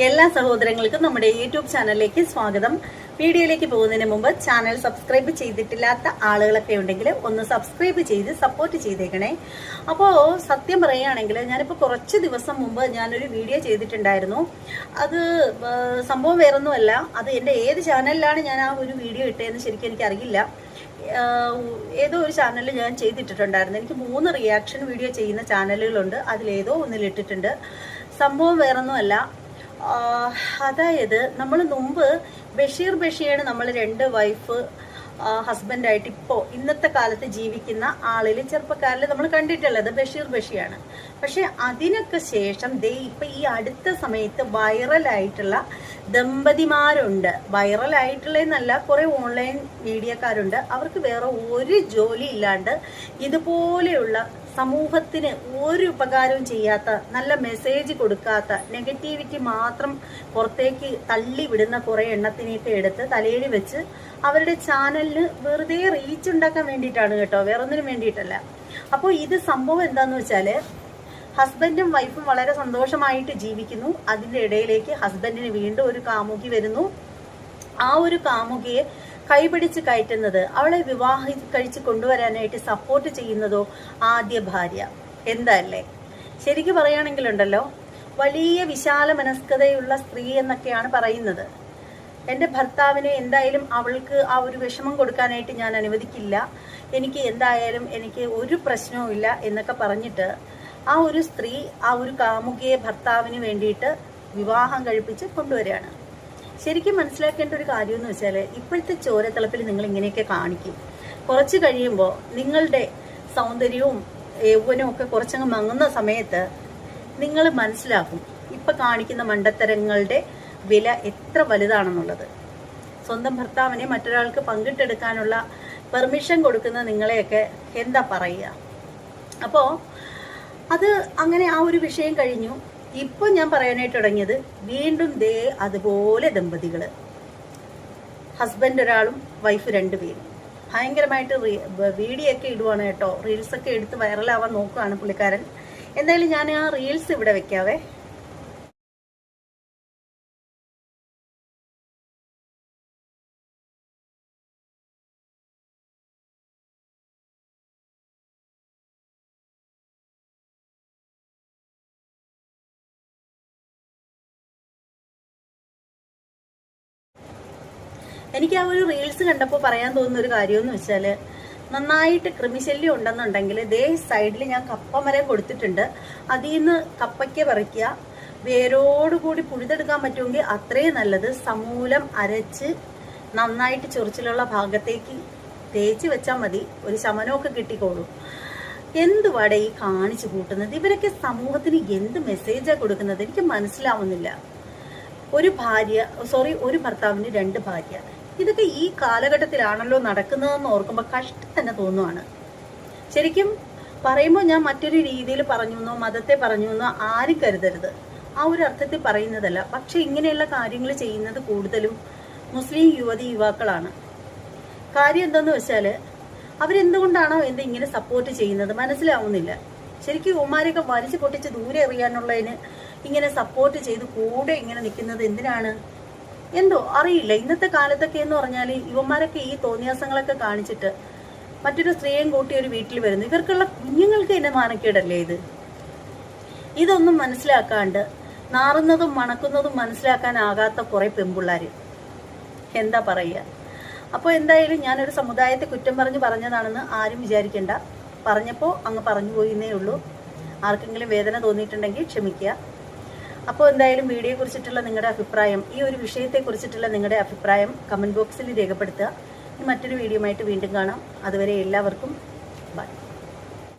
എല്ലാ സഹോദരങ്ങൾക്കും നമ്മുടെ യൂട്യൂബ് ചാനലിലേക്ക് സ്വാഗതം. വീഡിയോയിലേക്ക് പോകുന്നതിന് മുമ്പ് ചാനൽ സബ്സ്ക്രൈബ് ചെയ്തിട്ടില്ലാത്ത ആളുകളൊക്കെ ഉണ്ടെങ്കിൽ ഒന്ന് സബ്സ്ക്രൈബ് ചെയ്ത് സപ്പോർട്ട് ചെയ്തേക്കണേ. അപ്പോൾ സത്യം പറയുകയാണെങ്കിൽ ഞാനിപ്പോൾ കുറച്ച് ദിവസം മുമ്പ് ഞാനൊരു വീഡിയോ ചെയ്തിട്ടുണ്ടായിരുന്നു. അത് സംഭവം വേറൊന്നുമല്ല. അത് എന്റെ ഏത് ചാനലിലാണ് ഞാൻ ആ ഒരു വീഡിയോ ഇട്ടതെന്ന് ശരിക്കും എനിക്കറിയില്ല. ഏതോ ഒരു ചാനലിൽ ഞാൻ ചെയ്തിട്ടിട്ടുണ്ടായിരുന്നു. എനിക്ക് മൂന്ന് റിയാക്ഷൻ വീഡിയോ ചെയ്യുന്ന ചാനലുകളുണ്ട്. അതിലേതോ ഒന്നിലിട്ടിട്ടുണ്ട്. സംഭവം വേറൊന്നുമല്ല. അതായത് നമ്മൾ മുമ്പ് ബഷീർ ബഷീറാണ് നമ്മൾ രണ്ട് വൈഫ് ഹസ്ബൻഡായിട്ട് ഇപ്പോൾ ഇന്നത്തെ കാലത്ത് ജീവിക്കുന്ന ആളിൽ ചെറുപ്പക്കാരിൽ നമ്മൾ കണ്ടിട്ടുള്ളത് ബഷീർ ബഷിയാണ് പക്ഷെ അതിനൊക്കെ ശേഷം ദേ ഇപ്പം ഈ അടുത്ത സമയത്ത് വൈറലായിട്ടുള്ള ദമ്പതിമാരുണ്ട്. വൈറലായിട്ടുള്ളതെന്നല്ല കുറേ ഓൺലൈൻ മീഡിയക്കാരുണ്ട് അവർക്ക് വേറെ ഒരു ജോലി ഇല്ലാണ്ട് ഇതുപോലെയുള്ള സമൂഹത്തിന് ഒരു ഉപകാരവും ചെയ്യാത്ത നല്ല മെസ്സേജ് കൊടുക്കാത്ത നെഗറ്റിവിറ്റി മാത്രം പുറത്തേക്ക് തള്ളി വിടുന്ന കുറെ എണ്ണത്തിനെയൊക്കെ എടുത്ത് തലയിൽ വെച്ച് അവരുടെ ചാനലിന് വെറുതെ റീച്ച് ഉണ്ടാക്കാൻ വേണ്ടിയിട്ടാണ് കേട്ടോ. വേറെ ഒന്നിനും വേണ്ടിയിട്ടല്ല. അപ്പോൾ ഇത് സംഭവം എന്താന്ന് വെച്ചാൽ ഹസ്ബൻഡും വൈഫും വളരെ സന്തോഷമായിട്ട് ജീവിക്കുന്നു. അതിന്റെ ഇടയിലേക്ക് ഹസ്ബൻഡിന് വീണ്ടും ഒരു കാമുകി വരുന്നു. ആ ഒരു കാമുകിയെ കൈപിടിച്ച് കയറ്റുന്നത് അവളെ വിവാഹം കഴിച്ച് കൊണ്ടുവരാനായിട്ട് സപ്പോർട്ട് ചെയ്യുന്നതോ ആദ്യ ഭാര്യ. എന്തല്ലേ? ശരിക്കും പറയുകയാണെങ്കിലുണ്ടല്ലോ വലിയ വിശാല മനസ്കതയുള്ള സ്ത്രീ എന്നൊക്കെയാണ് പറയുന്നത്. എന്റെ ഭർത്താവിനെ എന്തായാലും അവൾക്ക് ആ ഒരു വിഷമം കൊടുക്കാനായിട്ട് ഞാൻ അനുവദിക്കില്ല. എനിക്ക് എന്തായാലും എനിക്ക് ഒരു പ്രശ്നവുമില്ല എന്നൊക്കെ പറഞ്ഞിട്ട് ആ ഒരു സ്ത്രീ ആ ഒരു കാമുകിയെ ഭർത്താവിന് വേണ്ടിയിട്ട് വിവാഹം കഴിപ്പിച്ച് കൊണ്ടുവരികയാണ്. ശരിക്കും മനസ്സിലാക്കേണ്ട ഒരു കാര്യം എന്ന് വെച്ചാൽ ഇപ്പോഴത്തെ ചോരത്തിളപ്പിൽ നിങ്ങൾ ഇങ്ങനെയൊക്കെ കാണിക്കും. കുറച്ച് കഴിയുമ്പോൾ നിങ്ങളുടെ സൗന്ദര്യവും യൗവനവും ഒക്കെ കുറച്ചങ്ങ് മങ്ങുന്ന സമയത്ത് നിങ്ങൾ മനസ്സിലാക്കും ഇപ്പം കാണിക്കുന്ന മണ്ടത്തരങ്ങളുടെ വില എത്ര വലുതാണെന്നുള്ളത്. സ്വന്തം ഭർത്താവിനെ മറ്റൊരാൾക്ക് പങ്കിട്ടെടുക്കാനുള്ള പെർമിഷൻ കൊടുക്കുന്ന നിങ്ങളെയൊക്കെ എന്താ പറയുക? അപ്പോൾ അത് അങ്ങനെ ആ ഒരു വിഷയം കഴിഞ്ഞു. ഇപ്പൊ ഞാൻ പറയാനായിട്ട് തുടങ്ങിയത് വീണ്ടും ദേ അതുപോലെ ദമ്പതികൾ ഹസ്ബൻഡ് ഒരാളും വൈഫ് രണ്ടുപേരും. ഭയങ്കരമായിട്ട് വീഡിയോ ഒക്കെ ഇടുവാണ് കേട്ടോ. റീൽസ് ഒക്കെ എടുത്ത് വൈറലാവാൻ നോക്കുകയാണ് പുള്ളിക്കാരൻ. എന്തായാലും ഞാൻ ആ റീൽസ് ഇവിടെ വെക്കാവേ. എനിക്ക് ആ ഒരു റീൽസ് കണ്ടപ്പോൾ പറയാൻ തോന്നുന്ന ഒരു കാര്യം എന്ന് വെച്ചാൽ നന്നായിട്ട് കൃമിശല്യം ഉണ്ടെന്നുണ്ടെങ്കിൽ ദേ സൈഡിൽ ഞാൻ കപ്പ മരം കൊടുത്തിട്ടുണ്ട്. അതിൽ നിന്ന് കപ്പയ്ക്ക് പറിക്കുക. വേരോടുകൂടി പുഴുതെടുക്കാൻ പറ്റുമെങ്കിൽ അത്രയും നല്ലത്. സമൂലം അരച്ച് നന്നായിട്ട് ചൊറിച്ചിലുള്ള ഭാഗത്തേക്ക് തേച്ച് വെച്ചാൽ മതി. ഒരു ശമനമൊക്കെ കിട്ടിക്കോളും. എന്തുവാടെ ഈ കാണിച്ചു കൂട്ടുന്നത്? ഇവരൊക്കെ സമൂഹത്തിന് എന്ത് മെസ്സേജാണ് കൊടുക്കുന്നത്? എനിക്ക് മനസ്സിലാവുന്നില്ല. ഒരു ഭാര്യ സോറി ഒരു ഭർത്താവിന് രണ്ട് ഭാര്യ. ഇതൊക്കെ ഈ കാലഘട്ടത്തിലാണല്ലോ നടക്കുന്നതെന്ന് ഓർക്കുമ്പോൾ കഷ്ടം തന്നെ തോന്നുവാണ്. ശരിക്കും പറയുമ്പോൾ ഞാൻ മറ്റൊരു രീതിയിൽ പറഞ്ഞു എന്നോ മതത്തെ പറഞ്ഞു എന്നോ ആരും കരുതരുത്. ആ ഒരു അർത്ഥത്തിൽ പറയുന്നതല്ല. പക്ഷെ ഇങ്ങനെയുള്ള കാര്യങ്ങൾ ചെയ്യുന്നത് കൂടുതലും മുസ്ലിം യുവതി യുവാക്കളാണ്. കാര്യം എന്താന്ന് വെച്ചാൽ അവരെന്തുകൊണ്ടാണോ എന്ത് ഇങ്ങനെ സപ്പോർട്ട് ചെയ്യുന്നത് മനസ്സിലാവുന്നില്ല. ശരിക്കും ഉമാരെയൊക്കെ വലിച്ചു പൊട്ടിച്ച് ദൂരെ എറിയാനുള്ളതിന് ഇങ്ങനെ സപ്പോർട്ട് ചെയ്ത് കൂടെ ഇങ്ങനെ നിൽക്കുന്നത് എന്തിനാണ്? എന്തോ അറിയില്ല. ഇന്നത്തെ കാലത്തൊക്കെ എന്ന് പറഞ്ഞാൽ യുവന്മാരൊക്കെ ഈ തോന്നിയാസങ്ങളൊക്കെ കാണിച്ചിട്ട് മറ്റൊരു സ്ത്രീയും കൂട്ടി ഒരു വീട്ടിൽ വരുന്നു. ഇവർക്കുള്ള കുഞ്ഞുങ്ങൾക്ക് എന്നെ മാനക്കേടല്ലേ ഇത്? ഇതൊന്നും മനസ്സിലാക്കാണ്ട് നാറുന്നതും മണക്കുന്നതും മനസ്സിലാക്കാനാകാത്ത കുറെ പെൺപിള്ളാര്. എന്താ പറയുക? അപ്പോൾ എന്തായാലും ഞാനൊരു സമുദായത്തെ കുറ്റം പറഞ്ഞ് പറഞ്ഞതാണെന്ന് ആരും വിചാരിക്കേണ്ട. പറഞ്ഞപ്പോൾ അങ്ങ് പറഞ്ഞു പോയിന്നേ ഉള്ളൂ. ആർക്കെങ്കിലും വേദന തോന്നിയിട്ടുണ്ടെങ്കിൽ ക്ഷമിക്കുക. അപ്പോൾ എന്തായാലും വീഡിയോയെ കുറിച്ചിട്ടുള്ള നിങ്ങളുടെ അഭിപ്രായം ഈ ഒരു വിഷയത്തെ കുറിച്ചിട്ടുള്ള നിങ്ങളുടെ അഭിപ്രായം കമന്റ് ബോക്സിൽ രേഖപ്പെടുത്തുക. മറ്റൊരു വീഡിയോ വീണ്ടും കാണാം. അതുവരെ എല്ലാവർക്കും ബൈ